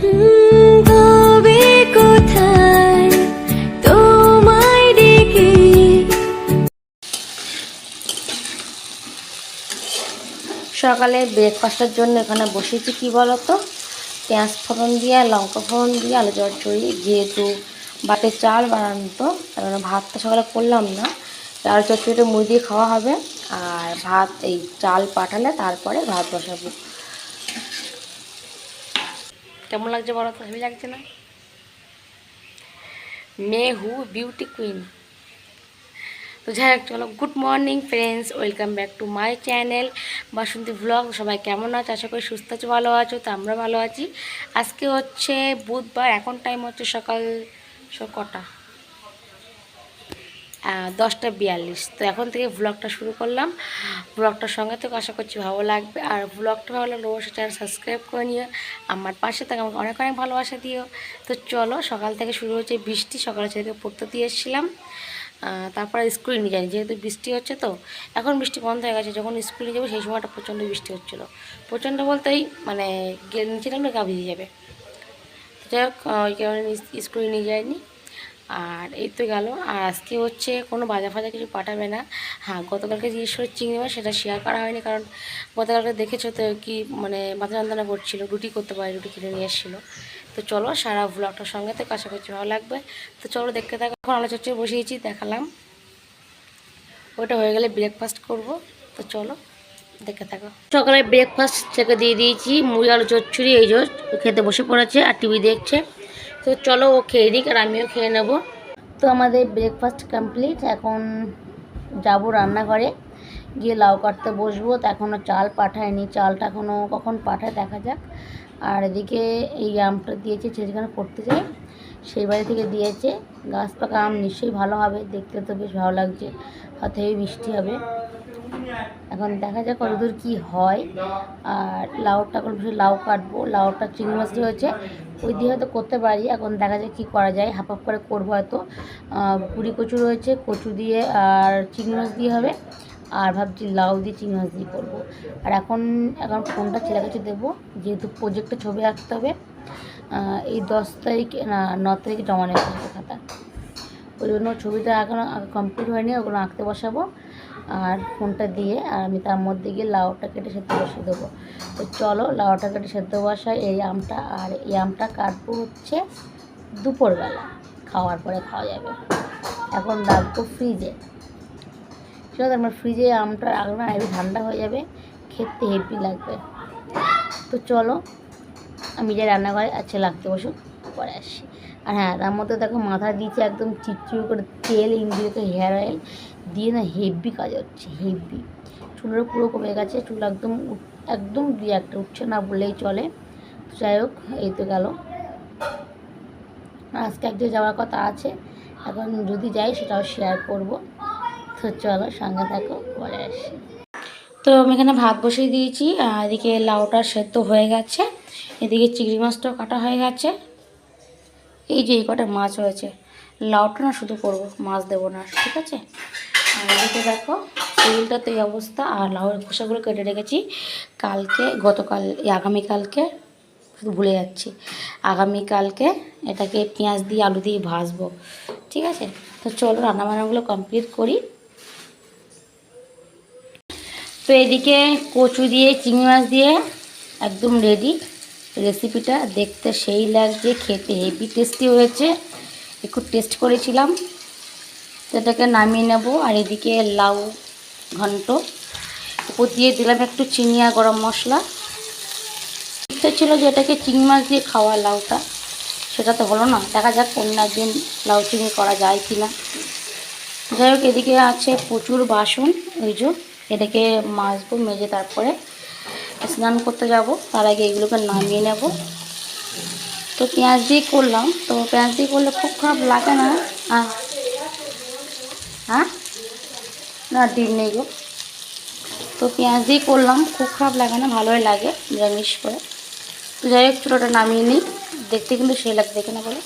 সকালে ব্রেকফাস্টের জন্য এখানে বসেছি, কি বলতো? পেঁয়াজ ফোড়ন দিয়ে, লঙ্কা ফোড়ন দিয়ে, আলু চচ্চড়ি যেহেতু বাটের চাল বানানো তো ভাতটা সকালে করলাম না। আলু চচ্চড়িটা মুড়ি দিয়ে খাওয়া হবে, আর ভাত এই চাল পাঠালে তারপরে ভাত বসাবো। কেমন লাগছে বলো তো? লাগছে না। মেহু বিউটি কুইন তো যাই হোক, চলো good morning friends welcome back to my channel Basanti blog সবাই কেমন আছো? আশা করি সুস্থ আছো, ভালো আছো, তো আমরা ভালো আছি। আজকে হচ্ছে বুধবার, এখন টাইম হচ্ছে সকাল কটা? দশটা বিয়াল্লিশ। তো এখন থেকে ব্লগটা শুরু করলাম। ব্লগটার সঙ্গে তো আশা করছি ভালো লাগবে। আর ব্লগটা ভালো লাগলে অবশ্যই চ্যানেল সাবস্ক্রাইব করে নিও। আমার পাশে থেকে আমাকে অনেক অনেক ভালোবাসা দিও। তো চলো, সকাল থেকে শুরু হচ্ছে বৃষ্টি। সকালে ছেলেকে পড়তে দিয়ে এসেছিলাম। তারপরে স্কুলে নিয়ে যাই যেহেতু বৃষ্টি হচ্ছে তো, এখন বৃষ্টি বন্ধ হয়ে গেছে। যখন স্কুলে যাব সেই সময়টা প্রচণ্ড বৃষ্টি হচ্ছিল। প্রচণ্ড বলতেই মানে গিয়ে নিচে নামলে গা ভিজে যাবে। যাই হোক ওই কারণে স্কুলে নিয়ে যায়নি আর এই তো গেল। আর আজকে হচ্ছে কোনো বাজা ফাজা কিছু পাঠাবে না। হ্যাঁ গতকালকে জিজ্ঞেস করে চিংড়ি মাছ, সেটা শেয়ার করা হয়নি কারণ গতকালকে দেখেছ তো কি মানে মাথা যন্ত্রণা করছিল, রুটি করতে পারে, রুটি কিনে নিয়ে এসেছিল। তো চলো সারা ব্লগটার সঙ্গে তো করছি ভালো লাগবে। তো চলো দেখতে থাকো, এখন আলো চচ্চড়ি বসিয়েছি, দেখালাম। ওটা হয়ে গেলে ব্রেকফাস্ট করব। তো চলো দেখে থাকো। সকালে ব্রেকফাস্ট থেকে দিয়ে দিয়েছি মুড়ি, আলু চচ্চড়ি, এই যে খেতে বসে পড়েছে আর টিভি দেখছে। তো চলো ও খেয়ে দিক আর আমিও খেয়ে নেব। তো আমাদের ব্রেকফাস্ট কমপ্লিট এখন যাব রান্নাঘরে। গিয়ে লাউ কাটতে বসবো, তো এখনও চাল পাঠায়নি। চালটা এখনও কখন পাঠায় দেখা যাক। আর এদিকে এই আমটা দিয়েছে সে যেখানে পড়তে যাই, সেই বাড়ি থেকে দিয়েছে। গাছ পাকা আম নিশ্চয়ই ভালো হবে, দেখতে তো বেশ ভালো লাগছে। হয়তো মিষ্টি হবে। এখন দেখা যাক কতদূর কী হয়। আর লাউটা বসে লাউ কাটবো, লাউটা চিংড়ি মাছ হয়েছে। ওই দিয়ে হয়তো করতে পারি, এখন দেখা যাক কী করা যায়। হাফ হাফ করে করব হয়তো। বুড়ি কচু রয়েছে, কচু দিয়ে আর চিংড়ি মাছ দিয়ে হবে। আর ভাবছি লাউ দিয়ে চিংড়ি মাছ দিয়ে করব। আর এখন এখন ফোনটা ছেলে কাছে দেবো, যেহেতু প্রজেক্টে ছবি আঁকতে হবে। এই দশ তারিখে, না, ন তারিখে জমা প্রজেক্টের খাতা। ওই জন্য ছবিটা এখনও কমপ্লিট হয়নি, ওগুলো আঁকতে বসাবো। আর ফোনটা দিয়ে আর আমি তার মধ্যে গিয়ে লাউটা কেটে সেদ্ধ বসিয়ে দেবো। তো চলো লাউটা কেটে সেদ্ধ বসাই, এই আমটা। আর এই আমটা কাটবো হচ্ছে দুপুরবেলা, খাওয়ার পরে খাওয়া যাবে। এখন রাখব ফ্রিজে চলো আমার ফ্রিজে আমটা রাখব না হেবি ঠান্ডা হয়ে যাবে, খেতে হেভি লাগবে। তো চলো আমি যে রান্নাঘরে আছে লাগতে বসুক, পরে আসি আর হ্যাঁ তার মধ্যে দেখো মাথা দিয়েছে একদম চিটচিড়ি করে তেল ইন্ডিয়াকে হেয়ার অয়েল। দিয়ে না হেভি কাজ হচ্ছে হেভি চুলের পুরো কমে গেছে, চুল একদম একদম দুই একটা উঠছে না বললেই চলে। যাই হোক, এই তো গেল। আজকে এক জায়গায় যাওয়ার কথা আছে, এখন যদি যাই সেটাও শেয়ার করব। তো চলো সঙ্গে থাকো, পরে আসি। তো আমি এখানে ভাত বসিয়ে দিয়েছি এদিকে লাউটা সেদ্ধ হয়ে গেছে, এদিকে চিংড়ি মাছটাও কাটা হয়ে গেছে। এই যে এই কটা মাছ হয়েছে লাউটা না শুধু করব, মাছ দেবো না, ঠিক আছে? এদিকে দেখো তেলটা তো এই অবস্থা আর লাউয়ের খোসাগুলো কেটে রেখেছি। কালকে, গতকাল আগামীকালকে ভুলে যাচ্ছি। আগামীকালকে এটাকে পেঁয়াজ দিয়ে আলু দিয়ে ভাজবো, ঠিক আছে? তো চলো রান্নাবান্নাগুলো কমপ্লিট করি। তো এদিকে কচু দিয়ে, চিংড়ি মাছ দিয়ে একদম রেডি রেসিপিটা দেখতে সেই লাগছে, খেতে হেভি টেস্টি হয়েছে। একটু টেস্ট করেছিলাম। এটাকে নামিয়ে নেব আর এদিকে লাউ ঘন্ট। উপর দিয়ে দিলাম একটু চিনি আর গরম মশলা। ইচ্ছে ছিল যে এটাকে চিংড়ি মাছ দিয়ে খাওয়া লাউটা। সেটা তো হলো না দেখা যাক অন্য একদিন লাউ চিংড়ি করা যায় কি না যাই হোক এদিকে আছে প্রচুর বাসন ওই যে এটাকে মাজবো মেজে তারপরে স্নান করতে যাব। তার আগে এগুলোকে নামিয়ে নেব। তো পেঁয়াজ দিয়ে করলাম। তো পেঁয়াজ দিয়ে করলে খুব খারাপ লাগে না। আহ, হ্যাঁ? না, ডিম নেই গো। তো পেঁয়াজ দিয়ে করলাম, খুব খারাপ লাগে না, ভালোই লাগে, নিরামিষ করে। তো যাই হোক ছোটোটা নামিয়ে নিই। দেখতে কিন্তু সেই লাগছে, দেখে না বলে।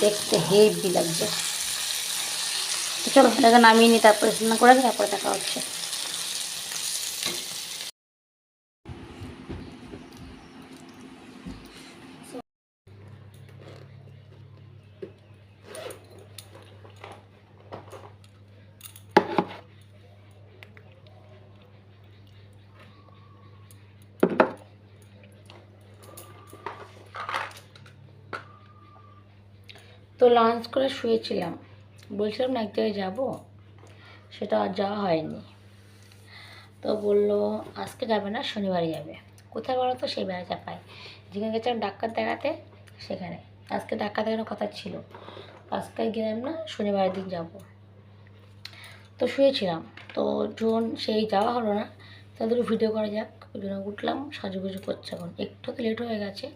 দেখতে হেভি লাগছে। তো চলো, এটাকে নামিয়ে নিই, তারপরে স্নান করে তারপরে দেখা হচ্ছে। তো লাঞ্চ করে শুয়েছিলাম। বলছিলাম না এক জায়গায় যাব? সেটা আর যাওয়া হয়নি। তো বলল, আজকে যাবে না শনিবারই যাবে। কোথায় বলো তো? সেই বেড়া চাপায় যেখানে গেছিলাম ডাক্তার দেখাতে, সেখানে। আজকে ডাক্তার দেখানোর কথা ছিল। আজকে গেলাম না, শনিবারের দিন যাব। তো শুয়েছিলাম। তো যখন সেই যাওয়া হলো না তাদের ভিডিও করা যাক। ওই জন্য উঠলাম, সাজুগুজু করছে এখন। একটু লেট হয়ে গেছে।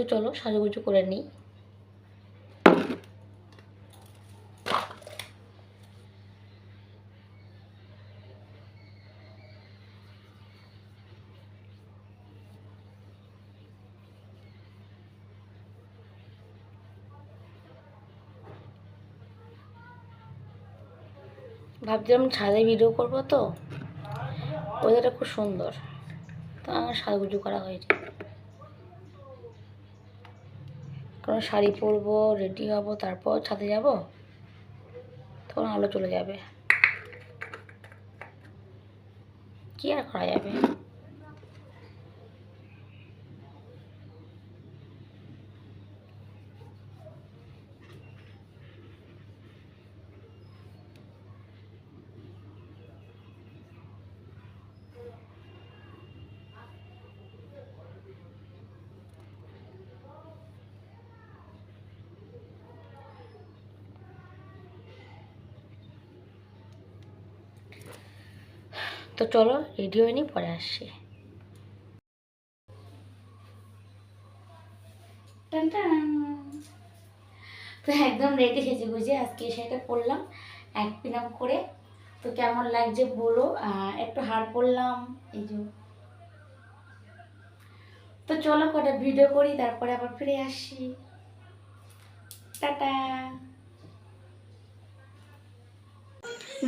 তো চলো, সাজুগুজু করে নিই। ভাবছিলাম ছাদে ভিডিও করব তো। ওয়েদারটা খুব সুন্দর। তো আমার সাজুগুজু করা হয়েছে। কারণ শাড়ি পরবো রেডি হব, তারপর ছাদে যাব, তখন আলো চলে যাবে। কি আর করা যাবে? তো চলো রেডি হয়ে নি পরে আসছি। তো একদম রেডি সেজে গুজে আজকে সেটা পরলাম, এক পিনাম করে। তো কেমন লাগছে বলো একটু হার পরলাম, এই যে। তো চলো কটা ভিডিও করি, তারপরে আবার ফিরে আসি। টাটা।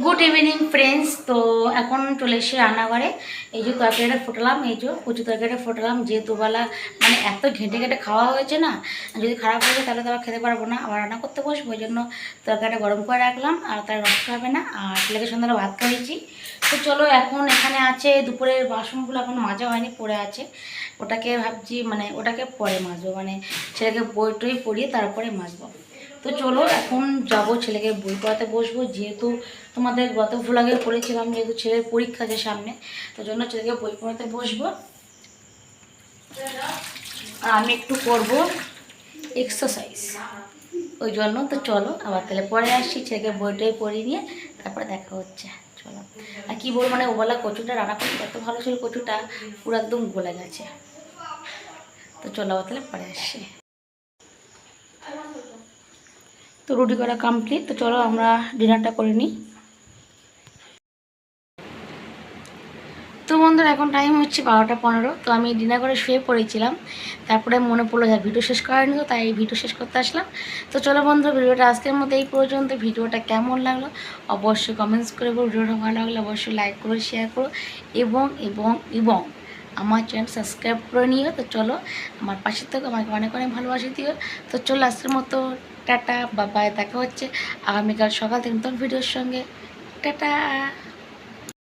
গুড ইভিনিং ফ্রেন্ডস তো এখন চলে এসে রান্নাঘরে। এই যে তরকারিটা ফোটালাম, এই যে কচু তরকারিটা ফোটালাম। যে দুবেলা মানে এত ঘেঁটে ঘেঁটে খাওয়া হয়েছে না, যদি খারাপ হয়ে যায় তাহলে তো আবার খেতে পারব না। আবার রান্না করতে বসবো, ওই জন্য তরকারিটা গরম করে রাখলাম, আর তার নষ্ট হবে না। আর ছেলেকে সন্ধ্যাটা ভাত খাইয়েছি তো চলো, এখন এখানে আছে দুপুরের বাসনগুলো এখন মাজা হয়নি, পড়ে আছে। ওটাকে ভাবছি মানে ওটাকে পরে মাজবো মানে ছেলেকে বই টই পড়িয়ে তারপরে মাজবো। তো চলো, এখন যাব ছেলেকে বই পড়াতে বসবো। যেহেতু তোমাদের গত ভ্লগে পড়েছিলাম, যেহেতু ছেলের পরীক্ষা আছে সামনে তো জন্য ছেলেকে বই পড়াতে বসবো। আর আমি একটু করব এক্সারসাইজ ওই জন্য তো চলো, আবার তাহলে পরে আসছি, ছেলেকে বইটাই পড়িয়ে নিয়ে তারপরে দেখা হচ্ছে। চলো। আর কী বলব মানে ওবেলা কচুটা রান্না করতে কত ভালো ছিল কচুটা, পুরো একদম গলে গেছে। তো চলো, আবার তাহলে পরে আসছি। তো রুটি করা কমপ্লিট তো চলো আমরা ডিনারটা করে নিই। তো বন্ধুরা, এখন টাইম হচ্ছে বারোটা পনেরো, তো আমি ডিনার করে শুয়ে পড়েছিলাম। তারপরে মনে পড়ল যে ভিডিও শেষ করানি তো তাই ভিডিও শেষ করতে আসলাম। তো চলো বন্ধু ভিডিওটা আজকের মতো এই পর্যন্ত। ভিডিওটা কেমন লাগল? অবশ্যই কমেন্টস করে ভিডিওটা ভালো লাগলে অবশ্যই লাইক করো শেয়ার করো, এবং এবং এবং আমার চ্যানেল সাবস্ক্রাইব করে নিও। তো চলো, আমার পাশে থেকে, আমাকে অনেক অনেক ভালোবাসা দিও। তো চলো আজকের মতো টাটা বাবাই দেখা হচ্ছে আগামীকাল সকাল থেকে নতুন ভিডিওর সঙ্গে। টাটা।